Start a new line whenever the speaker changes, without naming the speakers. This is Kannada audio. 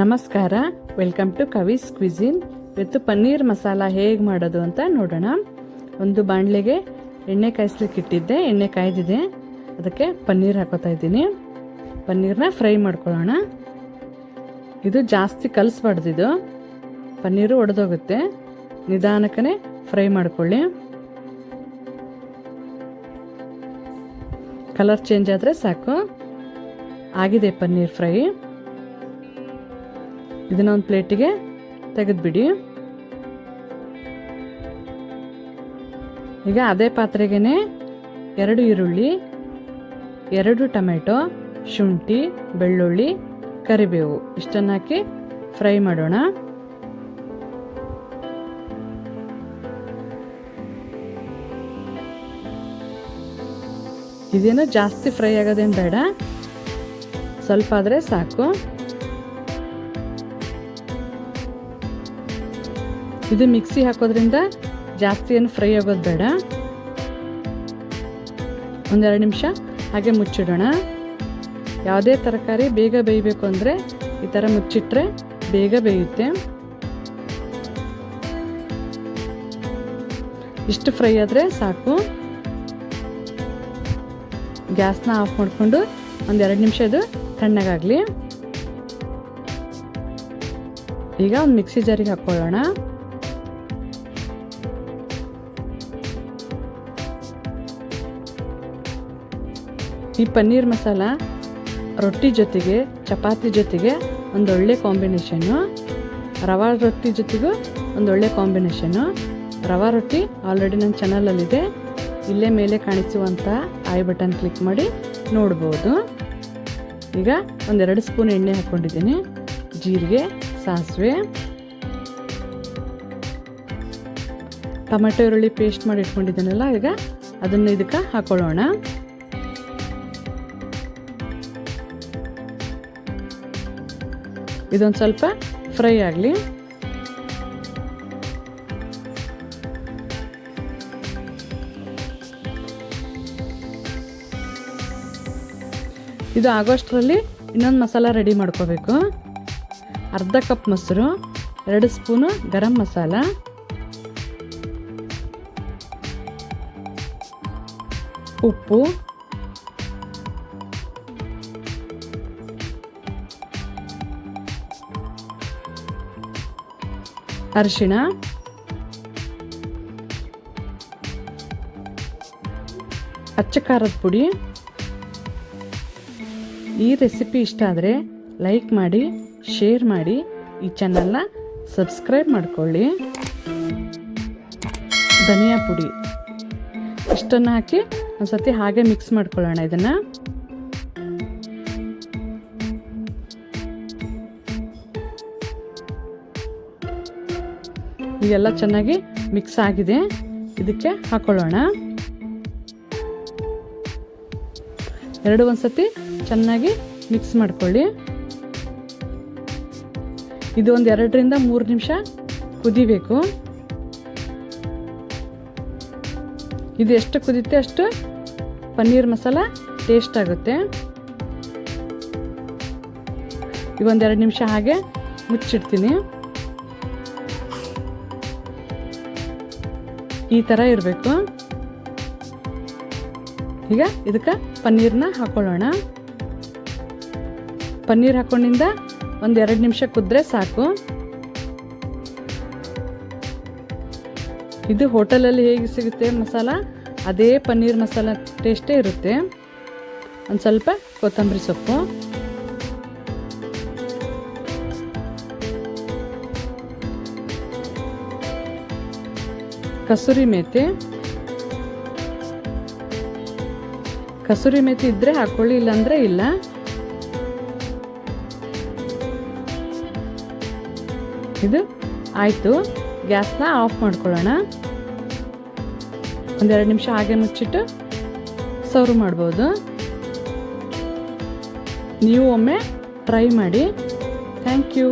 ನಮಸ್ಕಾರ. ವೆಲ್ಕಮ್ ಟು ಕವಿಸ್ ಕ್ವಿಝಿನ್ ಇವತ್ತು ಪನ್ನೀರ್ ಮಸಾಲ ಹೇಗೆ ಮಾಡೋದು ಅಂತ ನೋಡೋಣ. ಒಂದು ಬಾಣಲೆಗೆ ಎಣ್ಣೆ ಕಾಯಿಸ್ಲಿಕ್ಕೆ ಇಟ್ಟಿದ್ದೆ, ಎಣ್ಣೆ ಕಾಯ್ದಿದೆ. ಅದಕ್ಕೆ ಪನ್ನೀರ್ ಹಾಕೋತಾ ಇದ್ದೀನಿ. ಪನ್ನೀರ್ನ ಫ್ರೈ ಮಾಡ್ಕೊಳ್ಳೋಣ. ಇದು ಜಾಸ್ತಿ ಕಲಿಸ್ಬಾರ್ದು ಇದು. ಪನ್ನೀರು ಒಡೆದೋಗುತ್ತೆ. ನಿಧಾನಕ್ಕೇ ಫ್ರೈ ಮಾಡ್ಕೊಳ್ಳಿ. ಕಲರ್ ಚೇಂಜ್ ಆದರೆ ಸಾಕು. ಆಗಿದೆ ಪನ್ನೀರ್ ಫ್ರೈ ಇದನ್ನ ಒಂದು ಪ್ಲೇಟಿಗೆ ತೆಗೆದುಬಿಡಿ. ಈಗ ಅದೇ ಪಾತ್ರೆಗೆ ಎರಡು ಈರುಳ್ಳಿ, ಎರಡು ಟೊಮೆಟೊ, ಶುಂಠಿ, ಬೆಳ್ಳುಳ್ಳಿ, ಕರಿಬೇವು. ಇಷ್ಟನ್ನು ಹಾಕಿ ಫ್ರೈ ಮಾಡೋಣ. ಇದೇನು ಜಾಸ್ತಿ ಫ್ರೈ ಆಗೋದೇನು ಬೇಡ. ಸ್ವಲ್ಪ ಆದರೆ ಸಾಕು. ಇದು ಮಿಕ್ಸಿ ಹಾಕೋದ್ರಿಂದ ಜಾಸ್ತಿ ಏನು ಫ್ರೈ ಆಗೋದು ಬೇಡ. ಒಂದೆರಡು ನಿಮಿಷ ಹಾಗೆ ಮುಚ್ಚಿಡೋಣ. ಯಾವುದೇ ತರಕಾರಿ ಬೇಗ ಬೇಯಬೇಕು ಅಂದರೆ ಈ ಥರ ಮುಚ್ಚಿಟ್ರೆ ಬೇಗ ಬೇಯುತ್ತೆ. ಇಷ್ಟು ಫ್ರೈ ಆದರೆ ಸಾಕು. ಗ್ಯಾಸ್ನ ಆಫ್ ಮಾಡಿಕೊಂಡು ಒಂದೆರಡು ನಿಮಿಷ ಇದು ತಣ್ಣಗಾಗಲಿ. ಈಗ ಒಂದು ಮಿಕ್ಸಿ ಜಾರಿಗೆ ಹಾಕ್ಕೊಳ್ಳೋಣ ಈ ಪನ್ನೀರ್ ಮಸಾಲ ರೊಟ್ಟಿ ಜೊತೆಗೆ, ಚಪಾತಿ ಜೊತೆಗೆ ಒಂದೊಳ್ಳೆ ಕಾಂಬಿನೇಷನ್ನು, ರವಾ ರೊಟ್ಟಿ ಜೊತೆಗೂ ಒಂದೊಳ್ಳೆ ಕಾಂಬಿನೇಷನ್ನು. ರವಾ ರೊಟ್ಟಿ ಆಲ್ರೆಡಿ ನನ್ನ ಚಾನಲಲ್ಲಿದೆ. ಇಲ್ಲೇ ಮೇಲೆ ಕಾಣಿಸುವಂಥ ಐ ಬಟನ್ ಕ್ಲಿಕ್ ಮಾಡಿ ನೋಡ್ಬೋದು. ಈಗ ಒಂದೆರಡು ಸ್ಪೂನ್ ಎಣ್ಣೆ ಹಾಕ್ಕೊಂಡಿದ್ದೀನಿ ಜೀರಿಗೆ, ಸಾಸಿವೆ. ಟೊಮೆಟೊ, ಈರುಳ್ಳಿ ಪೇಸ್ಟ್ ಮಾಡಿ ಇಟ್ಕೊಂಡಿದ್ದೀನಲ್ಲ, ಈಗ ಅದನ್ನು ಇದಕ್ಕೆ ಹಾಕೊಳ್ಳೋಣ. ಇದೊಂದು ಸ್ವಲ್ಪ ಫ್ರೈ ಆಗಲಿ. ಇದು ಆಗೋಷ್ಟರಲ್ಲಿ ಇನ್ನೊಂದು ಮಸಾಲ ರೆಡಿ ಮಾಡ್ಕೋಬೇಕು. ಅರ್ಧ ಕಪ್ ಮೊಸರು, ಎರಡು ಸ್ಪೂನು ಗರಂ ಮಸಾಲ. ಉಪ್ಪು ಅರಿಶಿಣ. ಅಚ್ಚ ಖಾರದ ಪುಡಿ. ಈ ರೆಸಿಪಿ ಇಷ್ಟ ಆದರೆ ಲೈಕ್ ಮಾಡಿ, ಶೇರ್ ಮಾಡಿ, ಈ ಚಾನಲ್ನ ಸಬ್ಸ್ಕ್ರೈಬ್ ಮಾಡಿಕೊಳ್ಳಿ. ಧನಿಯಾ ಪುಡಿ. ಇಷ್ಟನ್ನು ಹಾಕಿ ಒಂದು ಸತಿ ಹಾಗೆ ಮಿಕ್ಸ್ ಮಾಡ್ಕೊಳ್ಳೋಣ ಇದನ್ನು. ಇದೆಲ್ಲ ಚೆನ್ನಾಗಿ ಮಿಕ್ಸ್ ಆಗಿದೆ. ಇದಕ್ಕೆ ಹಾಕೊಳ್ಳೋಣ. ಎರಡು ಒಂದ್ಸತಿ ಚೆನ್ನಾಗಿ ಮಿಕ್ಸ್ ಮಾಡ್ಕೊಳ್ಳಿ. ಇದು ಒಂದು ಎರಡರಿಂದ ಮೂರು ನಿಮಿಷ ಕುದಿಬೇಕು. ಇದು ಎಷ್ಟು ಕುದಿತೆ ಅಷ್ಟು ಪನ್ನೀರ್ ಮಸಾಲ ಟೇಸ್ಟ್ ಆಗುತ್ತೆ. ಈಗ ಒಂದೆರಡು ನಿಮಿಷ ಹಾಗೆ ಮುಚ್ಚಿಡ್ತೀನಿ. ಈ ಥರ ಇರಬೇಕು. ಈಗ ಇದಕ್ಕೆ ಪನ್ನೀರ್ನ ಹಾಕೊಳ್ಳೋಣ. ಪನ್ನೀರ್ ಹಾಕೊಂಡಿಂದ ಒಂದು ಎರಡು ನಿಮಿಷ ಕುದ್ರೆ ಸಾಕು. ಇದು ಹೋಟೆಲಲ್ಲಿ ಹೇಗೆ ಸಿಗುತ್ತೆ ಮಸಾಲ? ಅದೇ ಪನ್ನೀರ್ ಮಸಾಲ ಟೇಸ್ಟೇ ಇರುತ್ತೆ. ಒಂದು ಸ್ವಲ್ಪ ಕೊತ್ತಂಬರಿ ಸೊಪ್ಪು. ಕಸೂರಿ ಮೇಥಿ ಕಸೂರಿ ಮೇಥಿ ಇದ್ದರೆ ಹಾಕೊಳ್ಳಿ, ಇಲ್ಲಾಂದರೆ ಇಲ್ಲ. ಇದು ಆಯಿತು. ಗ್ಯಾಸ್ನ ಆಫ್ ಮಾಡ್ಕೊಳ್ಳೋಣ. ಒಂದೆರಡು ನಿಮಿಷ ಹಾಗೆ ಮುಚ್ಚಿಟ್ಟು ಸರ್ವ್ ಮಾಡ್ಬೋದು. ನೀವು ಒಮ್ಮೆ ಟ್ರೈ ಮಾಡಿ. Thank you.